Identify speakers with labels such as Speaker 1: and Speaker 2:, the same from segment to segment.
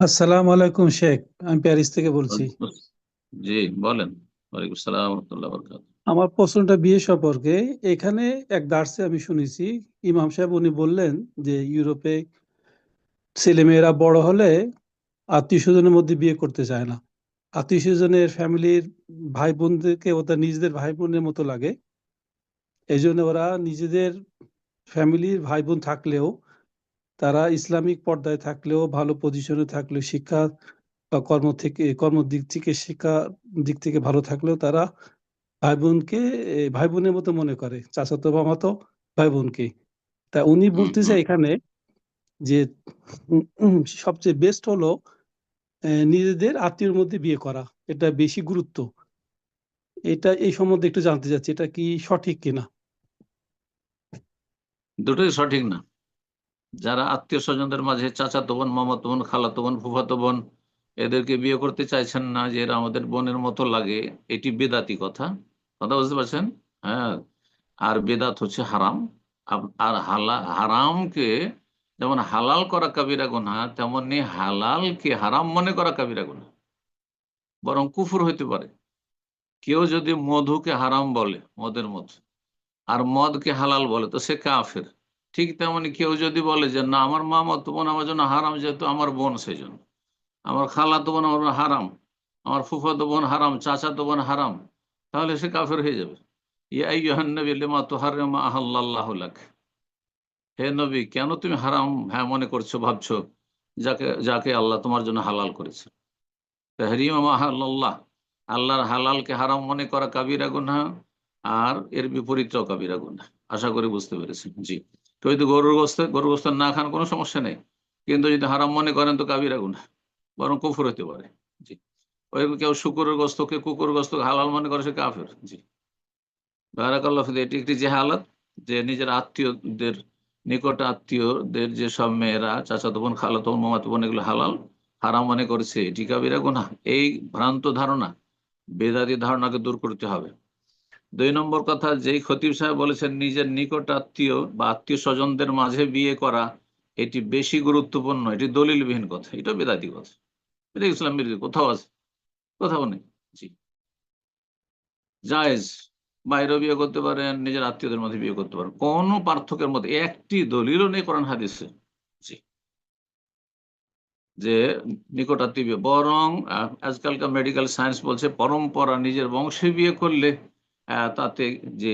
Speaker 1: আসসালামু আলাইকুম শেখ আমি প্যারিস থেকে বলছি।
Speaker 2: জি বলেন। ওয়ালাইকুম সালাম রহমতুল্লাহ
Speaker 1: আমার প্রশ্নটা বিয়ে সম্পর্কে এখানে এক দার্সে আমি শুনেছি ইমাম সাহেব উনি বললেন যে ইউরোপে ছেলেমেয়েরা বড় হলে আত্মীয় স্বজনের মধ্যে বিয়ে করতে চায় না। আত্মীয় স্বজনের ফ্যামিলির ভাই বোনদেরকে ওদের নিজেদের ভাই বোনের মতো লাগে। এই জন্য ওরা নিজেদের ফ্যামিলির ভাই বোন থাকলেও তারা ইসলামিক পর্দায় থাকলেও ভালো পজিশনে থাকলেও শিক্ষা বা কর্ম থেকে কর্ম দিক থেকে শিক্ষা দিক থেকে ভালো থাকলেও তারা ভাই বোনকে ভাই বোনের মতো মনে করে। চাচাতো মামাতো ভাই বোনকে। তা উনি বলতেছে এখানে যে সবচেয়ে বেস্ট হলো নিজেদের আত্মীয়র মধ্যে বিয়ে করা। এটা বেশি গুরুত্ব। এটা এই সম্বন্ধে একটু জানতে চাচ্ছি এটা কি সঠিক কিনা?
Speaker 2: দুটোই সঠিক না। যারা আত্মীয় স্বজনদের মাঝে চাচাতো বোন, মামাতো বোন, খালাতো বোন, ফুফাতো বোন এদেরকে বিয়ে করতে চাইছেন না যে এরা আমাদের বোনের মতো লাগে, এটি বেদাতি কথা। কথা বুঝতে পারছেন? হ্যাঁ। আর বেদাত হচ্ছে হারাম। আর হালা, হারামকে যেমন হালাল করা কাবিরা গুনাহ, তেমনি হালালকে হারাম মনে করা কাবিরা গুনাহ। বরং কুফুর হইতে পারে। কেউ যদি মধুকে হারাম বলে, মদের মধু আর মদকে হালাল বলে, তো সে কাফের। ঠিক তেমনি কেউ যদি বলে যে, না, আমার মামাতো বোন আমার জন্য হারাম, যেহেতু আমার বোন সেই জন্য আমার খালাতো বোন আমার হারাম, আমার ফুফাতো বোন হারাম চাচাতো বোন হারাম। তাহলে সে কাফের হয়ে যাবে। হে নবী, কেন তুমি হারাম? হ্যাঁ মনে করছ, ভাবছ, যাকে যাকে আল্লাহ তোমার জন্য হালাল করেছে। তাহরিমা মা আহাল্লাল্লাহ আল্লাহর হালালকে হারাম মনে করা কাবিরা গুনাহ, আর এর বিপরীতটাও কাবিরা গুনাহ। আশা করি বুঝতে পেরেছি জি। যদি গরুর গোস্ত গরুর গোস্ত না খান কোনো সমস্যা নেই। কিন্তু যদি হারাম মনে করেন তো কাবিরা গুনাহ, বরং কুফর হতে পারে। জি। ওই কেউ শুকুরের গোস্তকে কুকুর গোস্ত হালাল মনে করে সে কাফের, জি। বারাকাল্লাহ এটি একটি যে হালাত যে নিজের আত্মীয়দের, নিকট আত্মীয়দের যে সব মেয়েরা, চাচাতো বোন, খালাতো বোন, মামাতো বোন, এগুলো হালাল, হারাম মনে করছে, এটি কাবিরা গুনাহ। এই ভ্রান্ত ধারণা, বেদাতি ধারণাকে দূর করতে হবে। দুই নম্বর কথা, যেই খতিব সাহেব বলেছেন, নিজের নিকট আত্মীয় বা আত্মীয় স্বজনদের মাঝে বিয়ে করা, এটি বেশি গুরুত্বপূর্ণ। এটি দলিলবিহীন কথা। এটা বেদাতি কথা। এটা ইসলাম বিরোধী কোথাও আছে? কোথাও নেই। জি। জায়েজ। বাইরেও বিয়ে করতে পারেন, নিজের আত্মীয়দের মধ্যে বিয়ে করতে পারেন। কোনো পার্থক্যের মধ্যে একটি দলিলও নেই কোরআন হাদিসে। যে নিকট আত্মীয় বরং আজকালকার মেডিকেল সায়েন্স বলছে, পরম্পরা নিজের বংশে বিয়ে করলে তাতে যে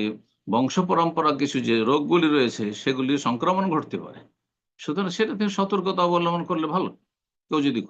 Speaker 2: বংশ পরম্পরা কিছু যে রোগগুলি রয়েছে সেগুলির সংক্রমণ ঘটতে পারে সুতরাং সেটা থেকে সতর্কতা অবলম্বন করলে ভালো কেউ যদি।